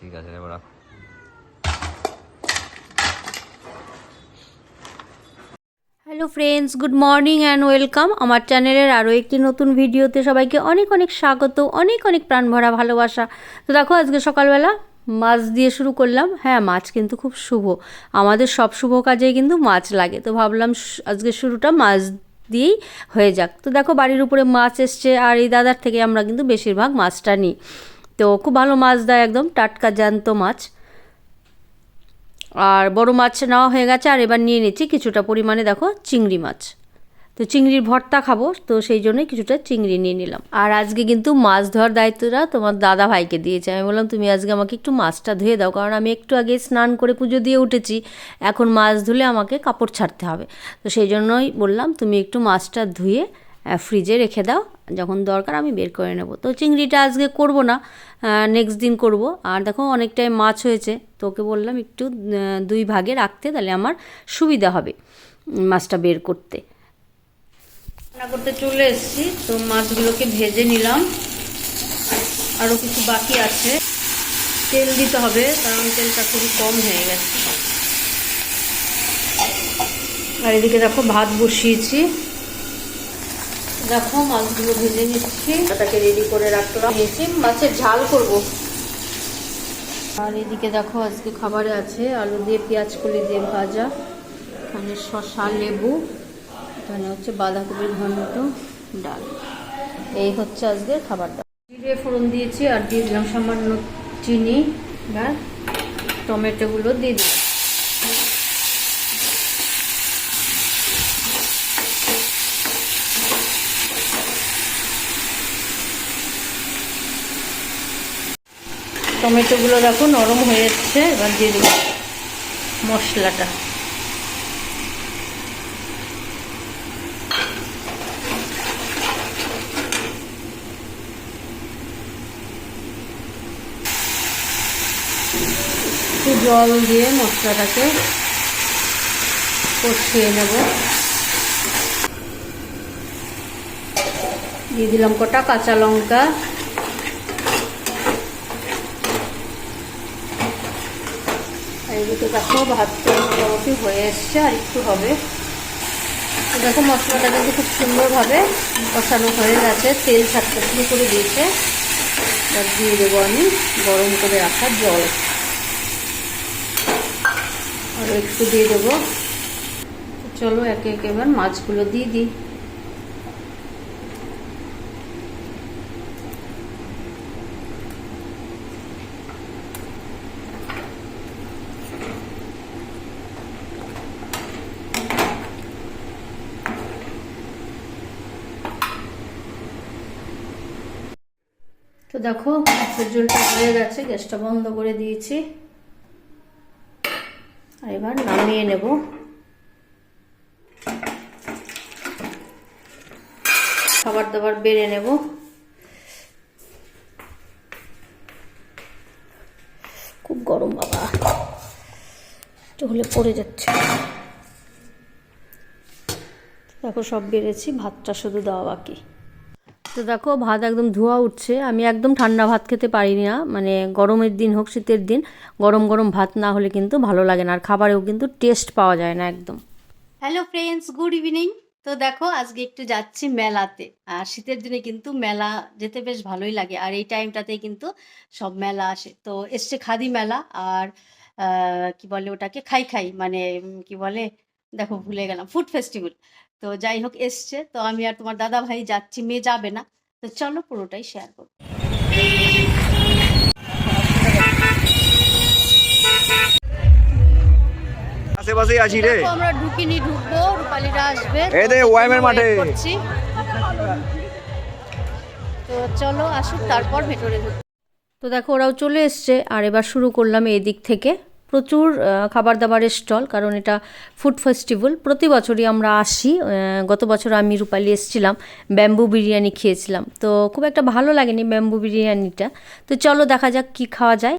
ঠিক আছে, এবার hello friends good morning and welcome আমার চ্যানেলের আরও একটি নতুন ভিডিওতে সবাইকে অনেক অনেক স্বাগত, অনেক অনেক প্রাণ ভরা ভালোবাসা। তো দেখো, আজকে সকালবেলা মাছ দিয়ে শুরু করলাম। হ্যাঁ মাছ কিন্তু খুব শুভ। আমাদের সব শুভ কাজেই কিন্তু মাছ লাগে। তো ভাবলাম আজকে শুরুটা মাছ দিয়েই হয়ে যাক। তো দেখো, বাড়ির উপরে মাছ এসছে, আর এই দাদার থেকে আমরা কিন্তু বেশিরভাগ মাছটা নিই। তো খুব ভালো মাছ দেয় একদম, টাটকা জ্যান্ত মাছ। আর বড় মাছ নেওয়া হয়ে গেছে, আর এবার নিয়ে নিচ্ছি কিছুটা পরিমাণে দেখো চিংড়ি মাছ। তো চিংড়ির ভর্তা খাব, তো সেই জন্যই কিছুটা চিংড়ি নিয়ে নিলাম। আর আজকে কিন্তু মাছ ধোয়ার দায়িত্বটা তোমার দাদা ভাইকে দিয়েছে। আমি বললাম, তুমি আজকে আমাকে একটু মাছটা ধুয়ে দাও, কারণ আমি একটু আগে স্নান করে পুজো দিয়ে উঠেছি। এখন মাছ ধুলে আমাকে কাপড় ছাড়তে হবে। তো সেই জন্যই বললাম, তুমি একটু মাছটা ধুয়ে ফ্রিজে রেখে দাও, যখন দরকার আমি বের করে নেব। তো চিংড়িটা আজকে করব না নেক্সট দিন করব। আর দেখো অনেকটাই মাছ হয়েছে, তো ওকে বললাম একটু দুই ভাগে রাখতে, তাহলে আমার সুবিধা হবে মাছটা বের করতে। রান্না করতে চলে এসেছি, তো মাছগুলোকে ভেজে নিলাম। আরও কিছু বাকি আছে। তেল দিতে হবে, কারণ তেলটা খুবই কম হয়ে গেছে। আর এদিকে দেখো ভাত বসিয়েছি। দেখো মাছগুলো ভেজে নিচ্ছি। ওটাকে রেডি করে রাখলাম নিয়েছি মাছের ঝাল করব। আর এদিকে দেখো আজকে খাবারে আছে আলু দিয়ে, পেঁয়াজ কলি দিয়ে ভাজা, এখানে শসা, লেবু, এখানে হচ্ছে বাঁধাকপির ঘন্ট ডাল। এই হচ্ছে আজকে খাবারটা। জিরে ফোড়ন দিয়েছি আর দিয়ে দিলাম সামান্য চিনি আর টমেটোগুলো দিয়ে দিলাম। টমেটোগুলো দেখো নরম হয়ে যাচ্ছে, এবার দিয়ে দেবো মশলাটা। একটু জল দিয়ে মশলাটাকে কষিয়ে নেব। দিয়ে দিলাম কটা কাঁচা লঙ্কা। এদিকে দেখো, ভাতটা মোটামুটি হয়ে এসছে, আর একটু হবে। তো দেখো, মশলাটা কিন্তু খুব সুন্দরভাবে কষানো হয়ে গেছে, তেল ছাড়তে শুরু করে দিয়েছে। এবার দিয়ে দেবো আমি গরম করে রাখা জল। আর একটু দিয়ে দেবো। চলো, একে একে এবার মাছগুলো দিয়ে দিই। দেখো, মাছের ঝোলটা হয়ে গেছে, গ্যাসটা বন্ধ করে দিয়েছি। আর এবার নামিয়ে নেব। খাবার দাবার বেড়ে নেব। খুব গরম বাবা। একটু হলে পড়ে যাচ্ছে। দেখো, সব বেড়েছি, ভাতটা শুধু দেওয়া বাকি। তো দেখো, ভাত একদম ধোয়া উঠছে। আমি একদম ঠান্ডা ভাত খেতে পারি না মানে গরমের দিন হোক, শীতের দিন, গরম গরম ভাত না হলে কিন্তু ভালো লাগে না। আর খাবারেও কিন্তু টেস্ট পাওয়া যায় না একদম। হ্যালো ফ্রেন্ডস গুড ইভিনিং তো দেখো, আজকে একটু যাচ্ছি মেলাতে। আর শীতের দিনে কিন্তু মেলা যেতে বেশ ভালোই লাগে। আর এই টাইমটাতেই কিন্তু সব মেলা আসে। তো এসছে খাদি মেলা, আর কি বলে ওটাকে? খাই খাই মানে কি বলে? দেখো, ভুলে গেলাম। ফুড ফেস্টিভ্যাল তো যাই হোক এসছে। তো আমি আর তোমার দাদা ভাই যাচ্ছি মেয়ে যাবে না। তো চলো পুরোটাই শেয়ার করব আশেপাশেই আছি রে। আমরা ঢুকিনি ঢুকবো রূপালীরা আসবে। এই দে, ওয়াইমের মাঠে। করছি। তো চলো আসুক তারপর ভেতরে তো দেখো ওরাও চলে এসছে। আর এবার শুরু করলাম এই দিক থেকে। প্রচুর খাবার দাবারের স্টল কারণ এটা ফুড ফেস্টিভ্যাল। প্রতি বছরই আমরা আসি গত বছর আমি রূপালি এসেছিলাম ব্যাম্বু বিরিয়ানি খেয়েছিলাম। তো খুব একটা ভালো লাগেনি ব্যাম্বু বিরিয়ানিটা। তো চলো দেখা যাক কি খাওয়া যায়।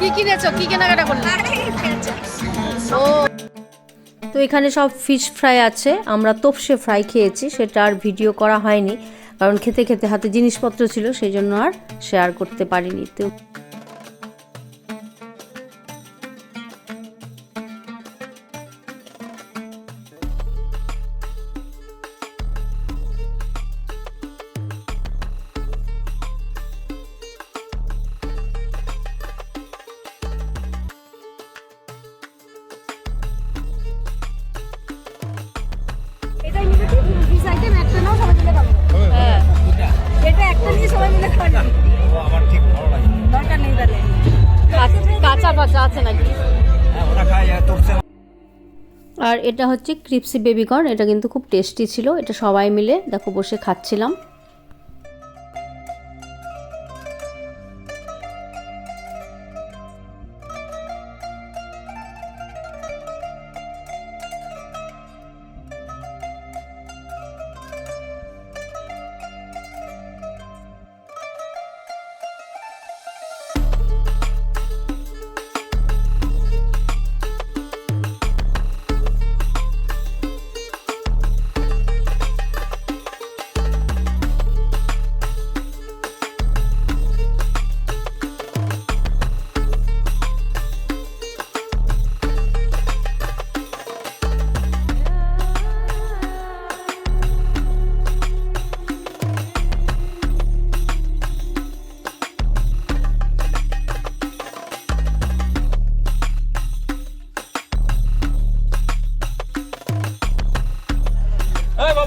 কি কিনেছো? কি কেনাকাটা করলে? ও। এখানে সব ফিশ ফ্রাই আছে। আমরা তোপসে ফ্রাই খেয়েছি, সেটা আর ভিডিও করা হয়নি। কারণ খেতে খেতে হাতে জিনিসপত্র ছিল, সেই জন্য আর শেয়ার করতে পারিনি। তো কাঁচা আছে নাকি আর এটা হচ্ছে ক্রিপসি বেবিকর্ন এটা কিন্তু খুব টেস্টি ছিল, এটা সবাই মিলে, দেখো বসে খাচ্ছিলাম।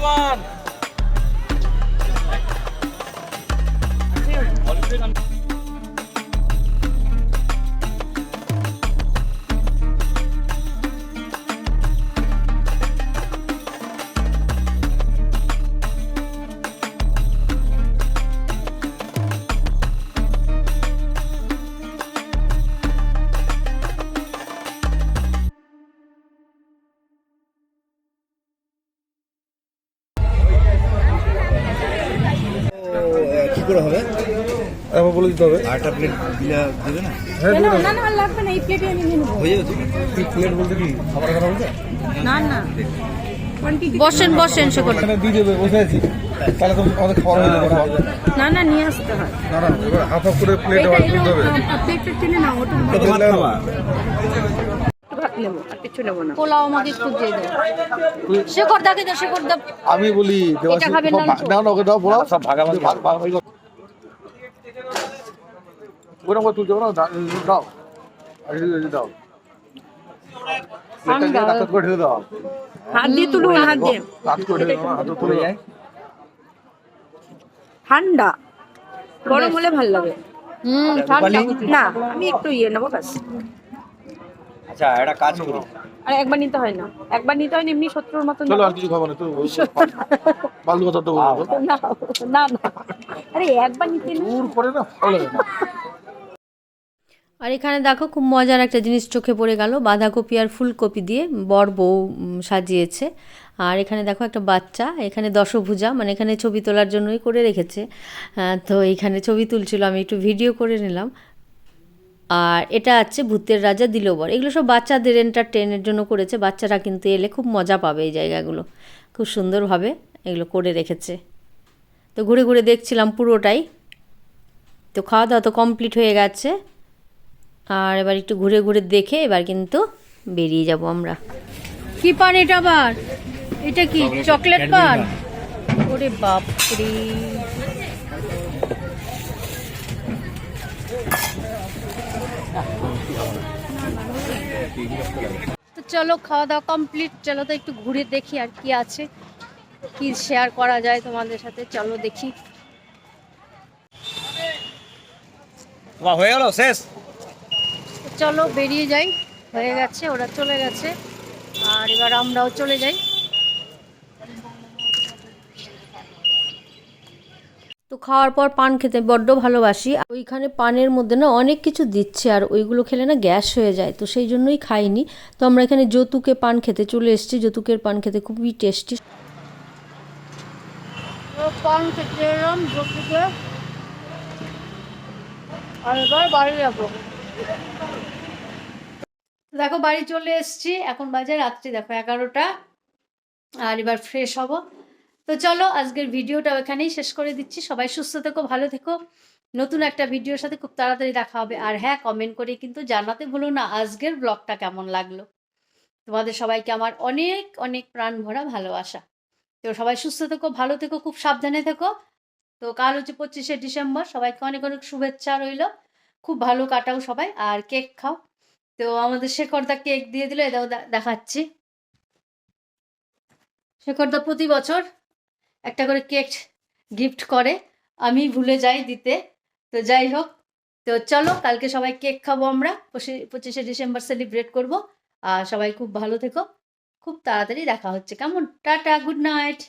এই আরেকটা প্লেট দিলে দেবে না? হ্যাঁ না না না লাগবে না এই প্লেটে আমি নিয়ে নেব। হয়ে যাবে প্লেট বলতে কি খাবার খানা বলতে? না না। বসেন বসেন সে করে দিয়ে দেবে বসে আছি। তাহলে তো আমাদের খাবার হয়ে যাবে। না না নিয়ে আসতে হয়। না না এবার হাফ হাফ করে প্লেট আবার এটা হবে প্লেটটা টেনে নাও ওটা ভাত খাবা ভাত নেব আর কিছু নেব না। পোলাও আমাকে একটু দিয়ে দেন শেখর দাকে দাও শেখর দা। আমি বলি না ওকে দাও বলো সব ভাগাভাগি ভাগ ভাগ ওরকম করে তুলতে পারো দাও দাও রাস্তা করে দাও হাত দিয়ে তুলুন হাত দিয়ে হাত করে দাও না, তুলে যায় ঠান্ডা গরম হলে ভালো লাগে হুম ঠান্ডা না আমি একটু ইয়ে নেব ব্যাস আচ্ছা একটা কাজ করি আর একবার নিতে হয় না একবার নিতে হয় না এমনি শত্রুর মতন চলো আর কিছু খাব না তো বালু কথা তো না না না আরে একবার নিতে না দূর করে না ভালো লাগে না আর এখানে দেখো খুব মজার একটা জিনিস চোখে পড়ে গেল। বাঁধাকপি আর ফুলকপি দিয়ে বর বউ সাজিয়েছে। আর এখানে দেখো একটা বাচ্চা, এখানে দশভুজা মানে এখানে ছবি তোলার জন্যই করে রেখেছে। তো এখানে ছবি তুলছিল, আমি একটু ভিডিও করে নিলাম। আর এটা আছে ভূতের রাজা দিলবর এগুলো সব বাচ্চাদের এন্টারটেনের জন্য করেছে। বাচ্চারা কিন্তু এলে খুব মজা পাবে এই জায়গাগুলো। খুব সুন্দরভাবে এগুলো করে রেখেছে। তো ঘুরে ঘুরে দেখছিলাম পুরোটাই। তো খাওয়া দাওয়া তো কমপ্লিট হয়ে গেছে। আর এবার একটু ঘুরে ঘুরে দেখে এবার কিন্তু বেরিয়ে যাব আমরা। কি পান এটা আবার? এটা কি চকলেট পান। ওরে বাপরে। তো চলো খাওয়া দাওয়া কমপ্লিট চলো তো একটু ঘুরে দেখি আর কি আছে। কি শেয়ার করা যায় তোমাদের সাথে? চলো দেখি। হয়ে গেল শেষ? চলো বেরিয়ে যাই। হয়ে গেছে ওরা চলে গেছে। আর এবার আমরাও চলে যাই। তো খাওয়ার পর পান খেতে বড্ড ভালোবাসি। আর ওইখানে পানের মধ্যে না অনেক কিছু দিচ্ছে আর ওইগুলো খেলে না গ্যাস হয়ে যায় তো সেই জন্যই খাইনি। তো আমরা এখানে যৌতুকে পান খেতে চলে এসেছি। যৌতুকের পান খেতে খুবই টেস্টি। পান খেতে এলাম যৌতুকে। আর এবার বাড়ি যাব। দেখো, বাড়ি চলে এসেছি। এখন বাজে রাত্রি, দেখো এগারোটা। আর এবার ফ্রেশ হব। তো চলো, আজকের ভিডিওটা ওখানেই শেষ করে দিচ্ছি। সবাই সুস্থ থেকো, ভালো থেকো। নতুন একটা ভিডিওর সাথে খুব তাড়াতাড়ি দেখা হবে। আর হ্যাঁ কমেন্ট করে কিন্তু জানাতে ভুলো না আজকের ব্লগটা কেমন লাগল। তোমাদের সবাইকে আমার অনেক অনেক প্রাণ ভরা ভালোবাসা। তো সবাই সুস্থ থেকো, ভালো থেকো, খুব সাবধানে থেকো। তো কাল হচ্ছে পঁচিশে ডিসেম্বর। সবাইকে অনেক অনেক শুভেচ্ছা রইল। খুব ভালো কাটাও সবাই, আর কেক খাও। তো আমাদের শেখরদা কেক দিয়ে দিল, এটাও দেখাচ্ছি। শেখরদা প্রতি বছর একটা করে কেক গিফট করে, আমি ভুলে যাই দিতে। তো যাই হোক, তো চলো কালকে সবাই কেক খাব আমরা পঁচিশে ডিসেম্বর সেলিব্রেট করব। আর সবাই খুব ভালো থেকো, খুব তাড়াতাড়ি দেখা হচ্ছে। কেমন? Tata, good night.